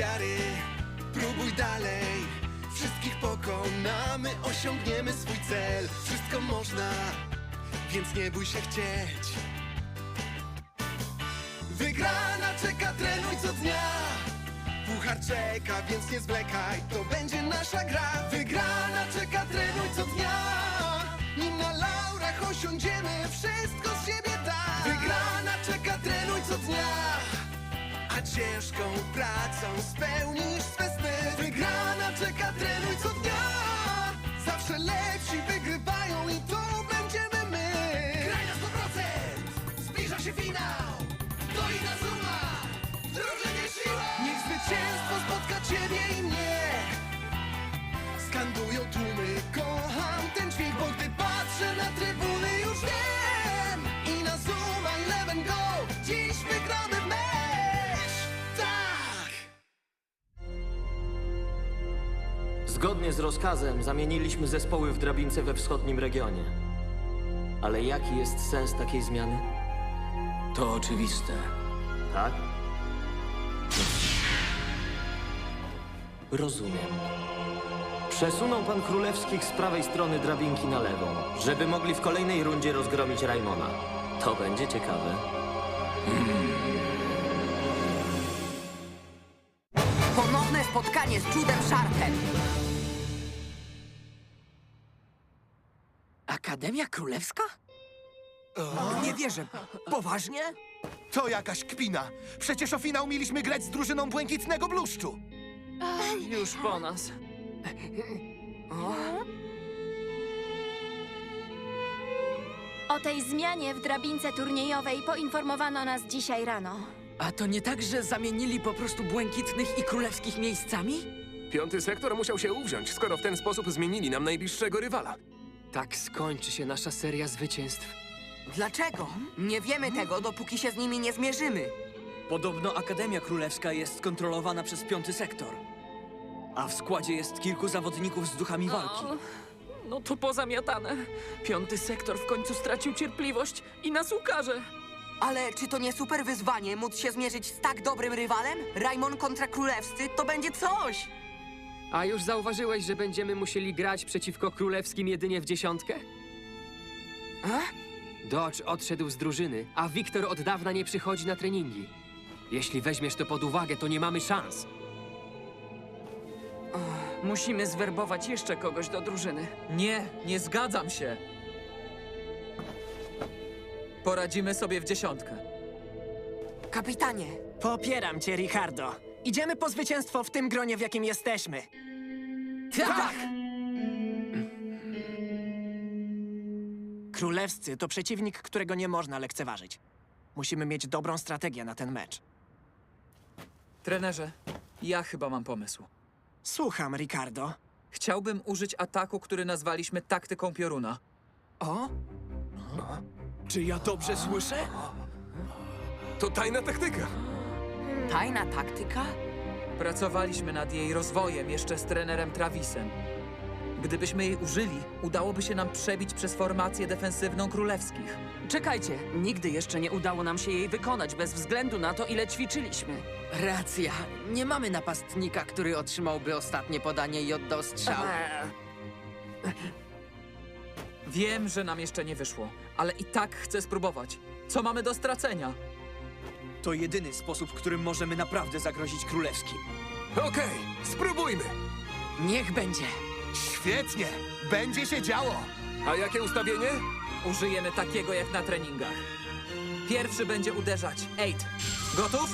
wiary, próbuj dalej. Wszystkich pokonamy, osiągniemy swój cel. Wszystko można, więc nie bój się chcieć. Wygrana czeka, trenuj co dnia. Puchar czeka, więc nie zwlekaj, to będzie nasza gra. Wygrana czeka, trenuj co dnia. Nim na laurach osiądziemy, wszystko z siebie da. Wygrana czeka, trenuj co dnia. Ciężką pracą spełnisz swe sny. Wygrana czeka, trenuj co dnia. Zawsze lepsi wygrywają i to będziemy my. Graj na 100%, zbliża się finał. Zgodnie z rozkazem zamieniliśmy zespoły w drabince we wschodnim regionie. Ale jaki jest sens takiej zmiany? To oczywiste. Tak? Rozumiem. Przesunął pan królewskich z prawej strony drabinki na lewą, żeby mogli w kolejnej rundzie rozgromić Raimona. To będzie ciekawe. Ponowne Królewska? Nie wierzę. Poważnie? To jakaś kpina. Przecież o finał mieliśmy grać z drużyną Błękitnego Bluszczu. Już po nas. O tej zmianie w drabince turniejowej poinformowano nas dzisiaj rano. A to nie tak, że zamienili po prostu błękitnych i królewskich miejscami? Piąty sektor musiał się uwziąć, skoro w ten sposób zmienili nam najbliższego rywala. Tak skończy się nasza seria zwycięstw. Dlaczego? Nie wiemy tego, dopóki się z nimi nie zmierzymy. Podobno Akademia Królewska jest kontrolowana przez piąty sektor. A w składzie jest kilku zawodników z duchami walki. No to pozamiatane. Piąty sektor w końcu stracił cierpliwość i nas ukaże. Ale czy to nie super wyzwanie móc się zmierzyć z tak dobrym rywalem? Raimon kontra Królewscy to będzie coś! A już zauważyłeś, że będziemy musieli grać przeciwko królewskim jedynie w dziesiątkę? Dodge odszedł z drużyny, a Wiktor od dawna nie przychodzi na treningi. Jeśli weźmiesz to pod uwagę, to nie mamy szans. Musimy zwerbować jeszcze kogoś do drużyny. Nie, nie zgadzam się. Poradzimy sobie w dziesiątkę. Kapitanie, Popieram cię, Ricardo. Idziemy po zwycięstwo w tym gronie, w jakim jesteśmy. Tak! Królewscy to przeciwnik, którego nie można lekceważyć. Musimy mieć dobrą strategię na ten mecz. Trenerze, ja chyba mam pomysł. Słucham, Ricardo. Chciałbym użyć ataku, który nazwaliśmy taktyką pioruna. O? Czy ja dobrze słyszę? To tajna taktyka. Tajna taktyka? Pracowaliśmy nad jej rozwojem jeszcze z trenerem Travisem. Gdybyśmy jej użyli, udałoby się nam przebić przez formację defensywną królewskich. Czekajcie, nigdy jeszcze nie udało nam się jej wykonać, bez względu na to, ile ćwiczyliśmy. Racja. Nie mamy napastnika, który otrzymałby ostatnie podanie i oddał strzał. Wiem, że nam jeszcze nie wyszło, ale i tak chcę spróbować. Co mamy do stracenia? To jedyny sposób, w którym możemy naprawdę zagrozić królewskim. Okej, spróbujmy. Niech będzie. Świetnie! Będzie się działo! A jakie ustawienie? Użyjemy takiego jak na treningach. Pierwszy będzie uderzać. Eight. Gotów?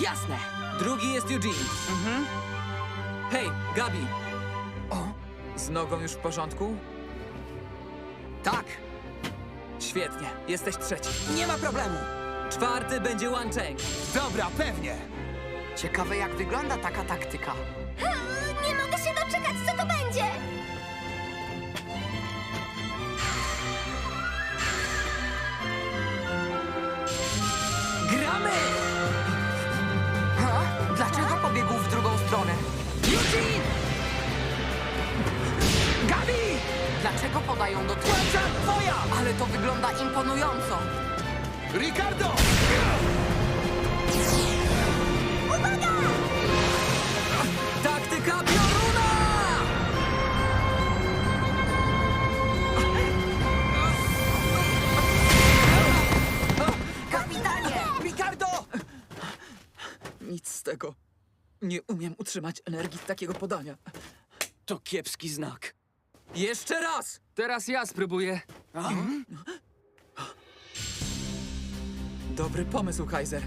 Jasne. Drugi jest Eugene. Hej, Gabi. O, Z nogą już w porządku? tak. Świetnie, jesteś trzeci. Nie ma problemu. Czwarty będzie One. Dobra, pewnie! Ciekawe jak wygląda taka taktyka. Nie mogę się doczekać, co to będzie! Gramy! Ha? Dlaczego pobiegł w drugą stronę? Eugene! Gabi! Dlaczego podają do tyłu? Płaca twoja! Ale to wygląda imponująco. Ricardo! Taktyka pioruna! Kapitanie! Ricardo! Nic z tego. Nie umiem utrzymać energii z takiego podania. To kiepski znak. Jeszcze raz! Teraz ja spróbuję. Mhm. Dobry pomysł, Kaiser.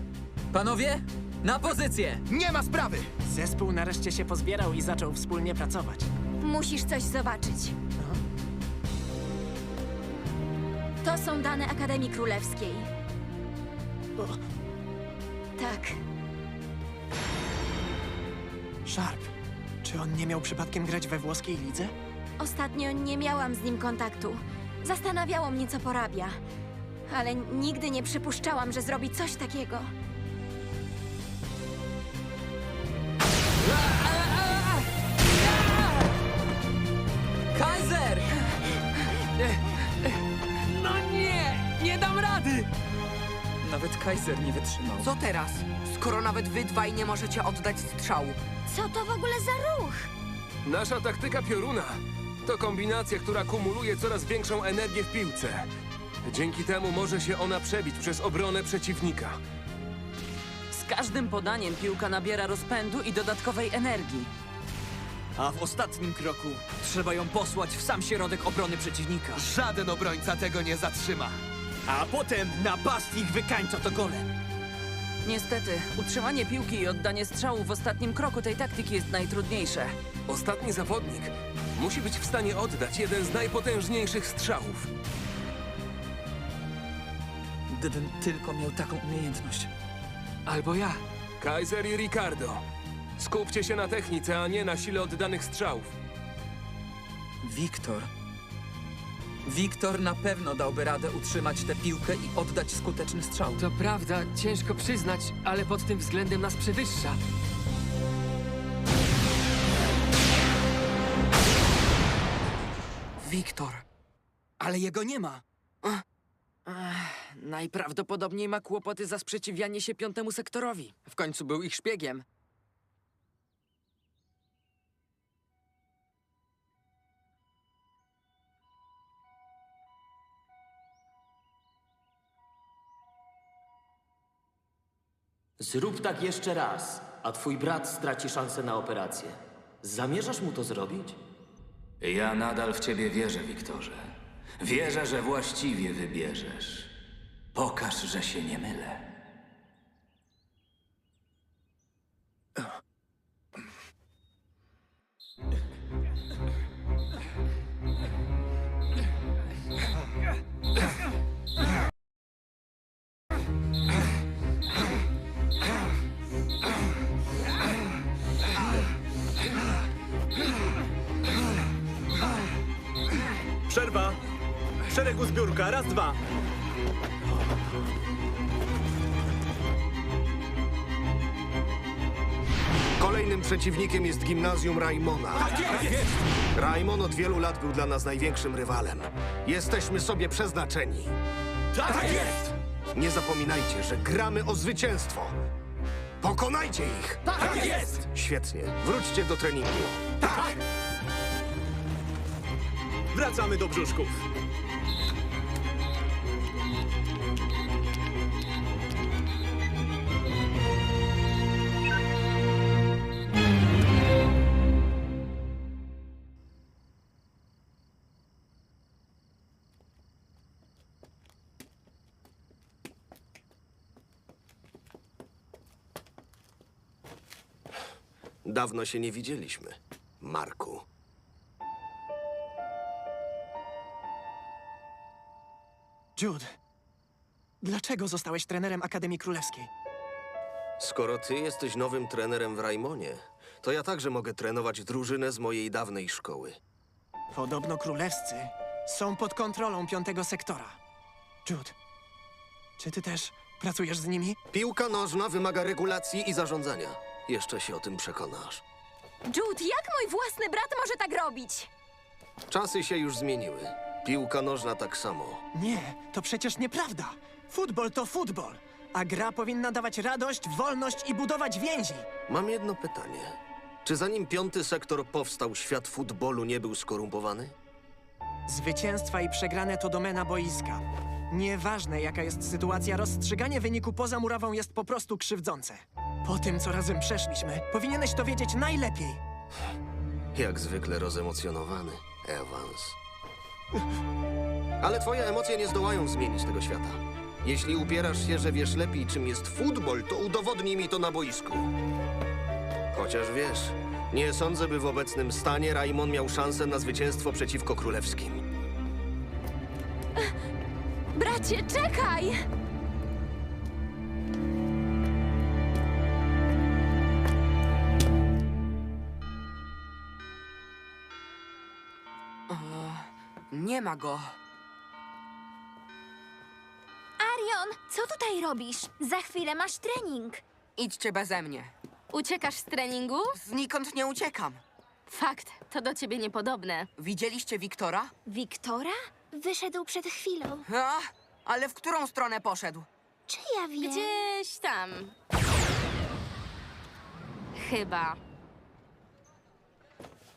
Panowie, na pozycję! Nie ma sprawy! Zespół nareszcie się pozbierał i zaczął wspólnie pracować. Musisz coś zobaczyć. To są dane Akademii Królewskiej. Tak. Sharp, czy on nie miał przypadkiem grać we włoskiej lidze? Ostatnio nie miałam z nim kontaktu. Zastanawiało mnie, co porabia. Ale nigdy nie przypuszczałam, że zrobi coś takiego. Kaiser! No nie! Nie dam rady! Nawet Kaiser nie wytrzymał. Co teraz? Skoro nawet wy dwaj nie możecie oddać strzału. Co to w ogóle za ruch? Nasza taktyka pioruna to kombinacja, która kumuluje coraz większą energię w piłce. Dzięki temu może się ona przebić przez obronę przeciwnika. Z każdym podaniem piłka nabiera rozpędu i dodatkowej energii. A w ostatnim kroku trzeba ją posłać w sam środek obrony przeciwnika. Żaden obrońca tego nie zatrzyma. A potem napastnik wykańcza to golem. Niestety, utrzymanie piłki i oddanie strzału w ostatnim kroku tej taktyki jest najtrudniejsze. Ostatni zawodnik musi być w stanie oddać jeden z najpotężniejszych strzałów. Gdybym tylko miał taką umiejętność. Albo ja. Kaiser i Ricardo. Skupcie się na technice, a nie na sile oddanych strzałów. Wiktor. Wiktor na pewno dałby radę utrzymać tę piłkę i oddać skuteczny strzał. To prawda, ciężko przyznać, ale pod tym względem nas przewyższa. Wiktor. Ale jego nie ma. Najprawdopodobniej ma kłopoty za sprzeciwianie się piątemu sektorowi. W końcu był ich szpiegiem. Zrób tak jeszcze raz, a twój brat straci szansę na operację. Zamierzasz mu to zrobić? Ja nadal w ciebie wierzę, Wiktorze. Wierzę, że właściwie wybierzesz. Pokaż, że się nie mylę. W szeregu zbiórka. Raz, dwa. Kolejnym przeciwnikiem jest gimnazjum Raimona. Tak jest! Raimon od wielu lat był dla nas największym rywalem. Jesteśmy sobie przeznaczeni. Tak jest! Nie zapominajcie, że gramy o zwycięstwo. Pokonajcie ich! Tak jest! Świetnie. Wróćcie do treningu. Wracamy do brzuszków. Dawno się nie widzieliśmy, Marku. Jude. Dlaczego zostałeś trenerem Akademii Królewskiej? Skoro ty jesteś nowym trenerem w Raimonie, to ja także mogę trenować drużynę z mojej dawnej szkoły. Podobno królewscy są pod kontrolą piątego sektora. Jude, czy ty też pracujesz z nimi? Piłka nożna wymaga regulacji i zarządzania. Jeszcze się o tym przekonasz. Jude, jak mój własny brat może tak robić? Czasy się już zmieniły. Piłka nożna tak samo. Nie, to przecież nieprawda. Futbol to futbol, a gra powinna dawać radość, wolność i budować więzi. Mam jedno pytanie. Czy zanim piąty sektor powstał, świat futbolu nie był skorumpowany? Zwycięstwa i przegrane to domena boiska. Nieważne jaka jest sytuacja, rozstrzyganie wyniku poza murawą jest po prostu krzywdzące. Po tym, co razem przeszliśmy, powinieneś to wiedzieć najlepiej. Jak zwykle rozemocjonowany, Evans. Ale twoje emocje nie zdołają zmienić tego świata. Jeśli upierasz się, że wiesz lepiej, czym jest futbol, to udowodnij mi to na boisku. Chociaż wiesz, nie sądzę, by w obecnym stanie Raimon miał szansę na zwycięstwo przeciwko królewskim. Bracie, czekaj! Nie ma go. Arion, co tutaj robisz? Za chwilę masz trening. Idźcie beze mnie. Uciekasz z treningu? Znikąd nie uciekam. Fakt, to do ciebie niepodobne. Widzieliście Wiktora? Wiktora? Wyszedł przed chwilą. A, ale w którą stronę poszedł? Czy ja wiem? Gdzieś tam. Chyba.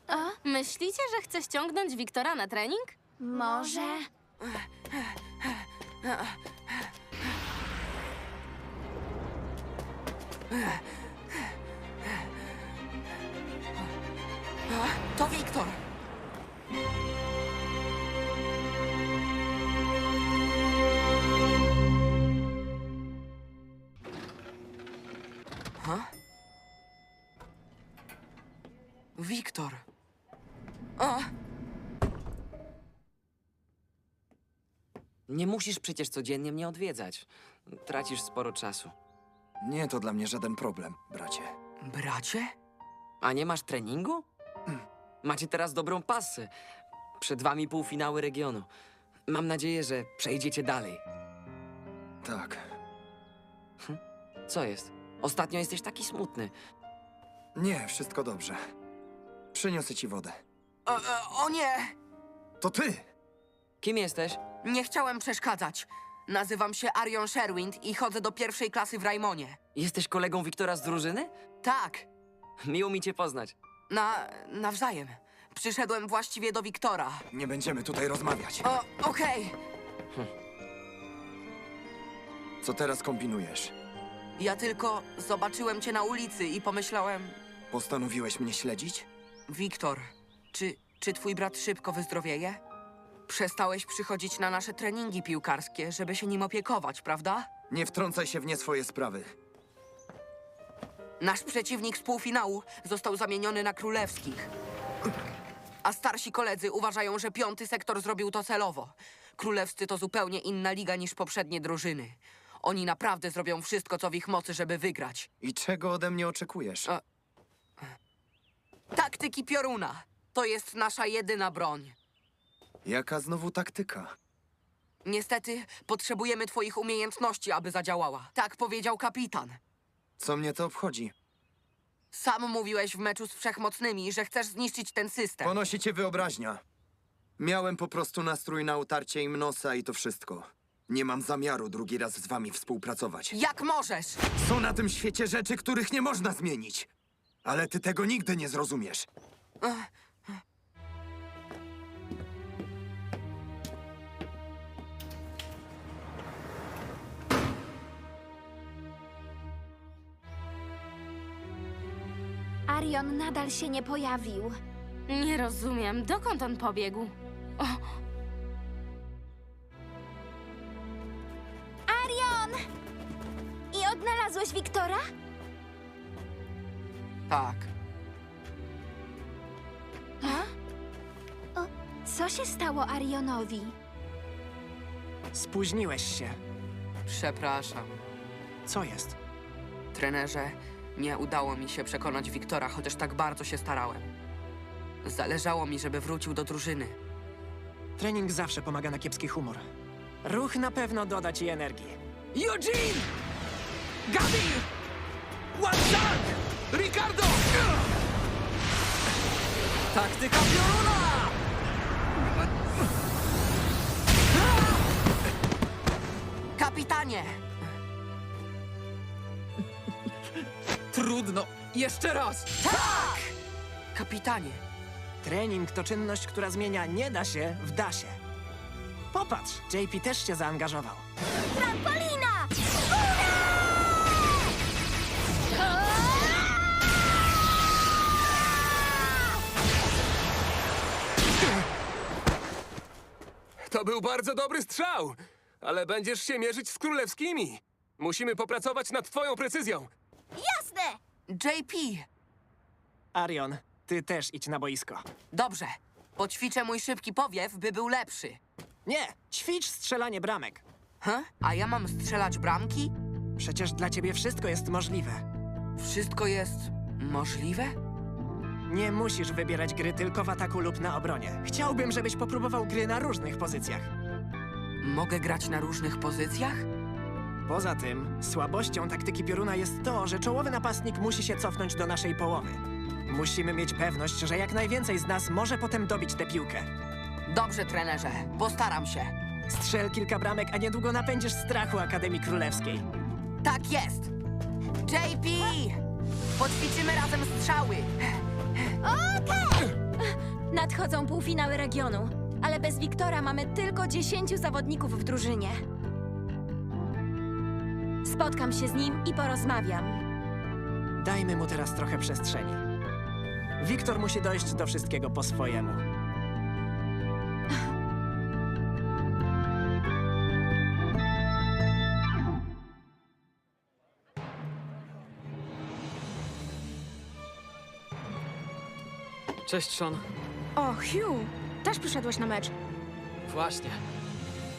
A? Myślicie, że chce ściągnąć Wiktora na trening? Może? To Wiktor. Wiktor. A, Nie musisz przecież codziennie mnie odwiedzać. Tracisz sporo czasu. Nie to dla mnie żaden problem, bracie. bracie? A nie masz treningu? Macie teraz dobrą pasę. Przed wami półfinały regionu. Mam nadzieję, że przejdziecie dalej. Tak. Co jest? Ostatnio jesteś taki smutny. Nie, wszystko dobrze. Przyniosę ci wodę. O, o, o nie! To ty! Kim jesteś? Nie chciałem przeszkadzać. Nazywam się Arion Sherwind i chodzę do pierwszej klasy w Raimonie. Jesteś kolegą Wiktora z drużyny? Tak, Miło mi cię poznać. na... nawzajem. Przyszedłem właściwie do Wiktora. Nie będziemy tutaj rozmawiać. O, okej. Co teraz kombinujesz? Ja tylko zobaczyłem cię na ulicy i pomyślałem... Postanowiłeś mnie śledzić? Wiktor, czy, czy twój brat szybko wyzdrowieje? Przestałeś przychodzić na nasze treningi piłkarskie, żeby się nim opiekować, prawda? Nie wtrącaj się w nie swoje sprawy. Nasz przeciwnik z półfinału został zamieniony na królewskich. A starsi koledzy uważają, że piąty sektor zrobił to celowo. Królewscy to zupełnie inna liga niż poprzednie drużyny. Oni naprawdę zrobią wszystko, co w ich mocy, żeby wygrać. I czego ode mnie oczekujesz? A- Taktyki pioruna. To jest nasza jedyna broń. Jaka znowu taktyka? Niestety, potrzebujemy twoich umiejętności, aby zadziałała. Tak powiedział kapitan. Co mnie to obchodzi? Sam mówiłeś w meczu z wszechmocnymi, że chcesz zniszczyć ten system. Ponosi cię wyobraźnia. Miałem po prostu nastrój na utarcie im nosa i to wszystko. Nie mam zamiaru drugi raz z wami współpracować. Jak możesz? Są na tym świecie rzeczy, których nie można zmienić. Ale ty tego nigdy nie zrozumiesz. Arion nadal się nie pojawił. Nie rozumiem, dokąd on pobiegł? Arion! Tak. O, co się stało Arionowi? Spóźniłeś się. Przepraszam. Co jest? Trenerze, nie udało mi się przekonać Wiktora, chociaż tak bardzo się starałem. Zależało mi, żeby wrócił do drużyny. Trening zawsze pomaga na kiepski humor. Ruch na pewno doda ci energii. Eugene! Gabi! Ładzak! Ricardo! Taktyka pioruna! Kapitanie! Trudno. Jeszcze raz! Kapitanie! Trening to czynność, która zmienia nie da się w da się. Popatrz, JP też się zaangażował. Trampolina! Był bardzo dobry strzał, ale będziesz się mierzyć z królewskimi. Musimy popracować nad twoją precyzją. Jasne! JP! Arion, ty też idź na boisko. Dobrze. Poćwiczę mój szybki powiew, by był lepszy. Nie, ćwicz strzelanie bramek. Huh? A ja mam strzelać bramki? Przecież dla ciebie wszystko jest możliwe. Wszystko jest możliwe? Nie musisz wybierać gry tylko w ataku lub na obronie. Chciałbym, żebyś popróbował gry na różnych pozycjach. Mogę grać na różnych pozycjach? Poza tym, słabością taktyki pioruna jest to, że czołowy napastnik musi się cofnąć do naszej połowy. Musimy mieć pewność, że jak najwięcej z nas może potem dobić tę piłkę. Dobrze, trenerze. Postaram się. Strzel kilka bramek, a niedługo napędzisz strachu Akademii Królewskiej. Tak jest! JP! Poćwiczymy razem strzały. Nadchodzą półfinały regionu, ale bez Wiktora mamy tylko 10 zawodników w drużynie. Spotkam się z nim i porozmawiam. Dajmy mu teraz trochę przestrzeni. Wiktor musi dojść do wszystkiego po swojemu. Cześć, Sean. O, Hugh, też przyszedłeś na mecz. Właśnie.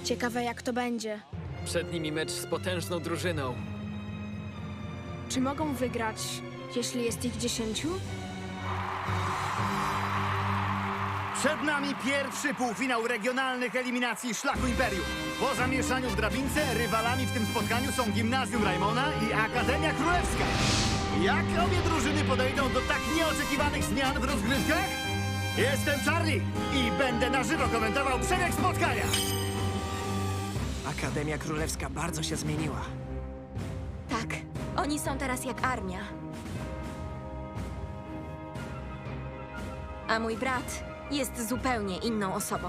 Ciekawe jak to będzie. Przed nimi mecz z potężną drużyną. Czy mogą wygrać, jeśli jest ich dziesięciu? Przed nami pierwszy półfinał regionalnych eliminacji Szlaku Imperium. Po zamieszaniu w drabince rywalami w tym spotkaniu są Gimnazjum Raimona i Akademia Królewska. Jak obie drużyny podejdą do tak nieoczekiwanych zmian w rozgrywkach? Jestem Charlie i będę na żywo komentował przebieg spotkania. Akademia Królewska bardzo się zmieniła. Tak, oni są teraz jak armia. A mój brat jest zupełnie inną osobą.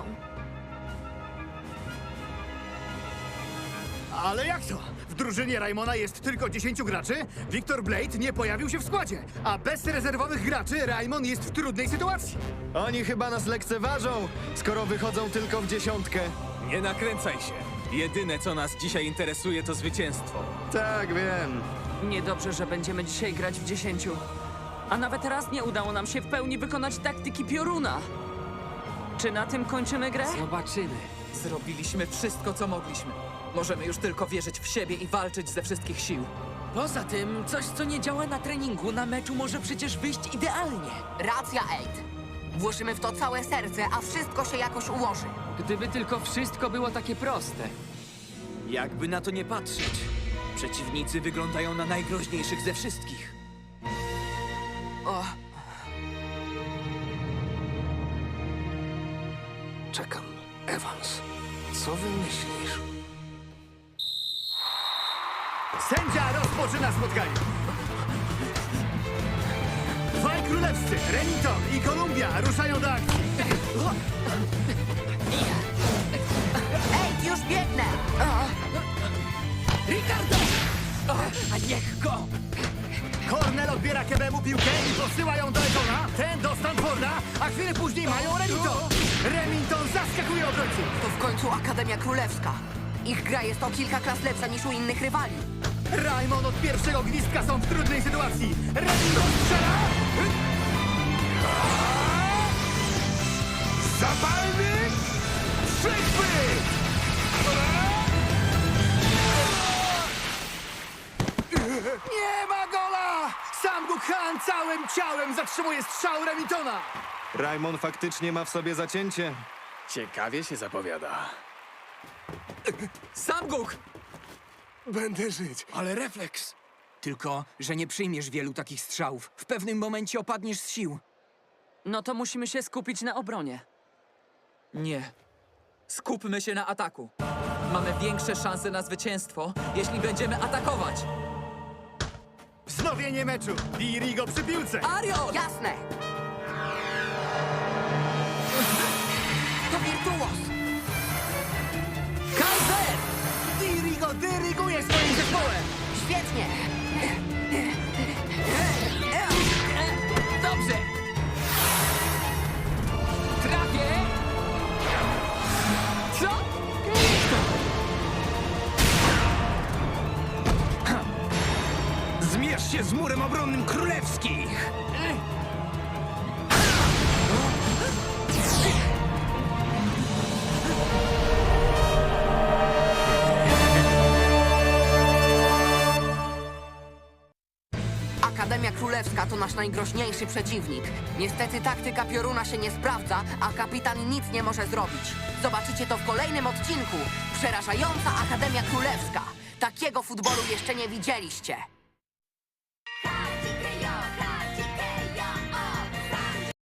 Ale jak to? W drużynie Raimona jest tylko 10 graczy, Victor Blade nie pojawił się w składzie, a bez rezerwowych graczy Raimon jest w trudnej sytuacji. Oni chyba nas lekceważą, skoro wychodzą tylko w dziesiątkę. Nie nakręcaj się. Jedyne, co nas dzisiaj interesuje, to zwycięstwo. Tak, wiem. Niedobrze, że będziemy dzisiaj grać w dziesięciu. A nawet raz nie udało nam się w pełni wykonać taktyki pioruna. Czy na tym kończymy grę? Zobaczymy. Zrobiliśmy wszystko, co mogliśmy. Możemy już tylko wierzyć w siebie i walczyć ze wszystkich sił. Poza tym, coś co nie działa na treningu, na meczu może przecież wyjść idealnie. Racja, Aid. Włożymy w to całe serce, a wszystko się jakoś ułoży. Gdyby tylko wszystko było takie proste. Jakby na to nie patrzeć, przeciwnicy wyglądają na najgroźniejszych ze wszystkich. O, Czekam. Evans, co wymyślisz? Rozpoczyna spotkanie. Dwaj królewscy, Remington i Kolumbia ruszają do akcji. Ej, już biegnę! Ricardo! A niech go! Cornell odbiera Kebemu piłkę i posyła ją do Etona. Ten do Stanforda, a chwilę później mają Remington. Remington zaskakuje obrońców. To w końcu Akademia Królewska. Ich gra jest o kilka klas lepsza niż u innych rywali. Raimon od pierwszego gwizdka są w trudnej sytuacji. Remington strzela! Zapalny przechwyt! Nie ma gola! Sam Gukhan całym ciałem zatrzymuje strzał Remingtona. Raimon faktycznie ma w sobie zacięcie. Ciekawie się zapowiada. Samguk! Będę żyć. Ale refleks! Tylko, że nie przyjmiesz wielu takich strzałów. W pewnym momencie opadniesz z sił. No to musimy się skupić na obronie. Nie. Skupmy się na ataku. Mamy większe szanse na zwycięstwo, jeśli będziemy atakować. Wznowienie meczu. Di Rigo przy piłce. Arion! Jasne! To wirtuos! Digo dyryguje swoim zespołem! Świetnie! Dobrze! Trafię! Co? Zmierz się z murem obronnym królewskich! Najgroźniejszy przeciwnik. Niestety taktyka pioruna się nie sprawdza, a kapitan nic nie może zrobić. Zobaczycie to w kolejnym odcinku. Przerażająca Akademia Królewska. Takiego futbolu jeszcze nie widzieliście.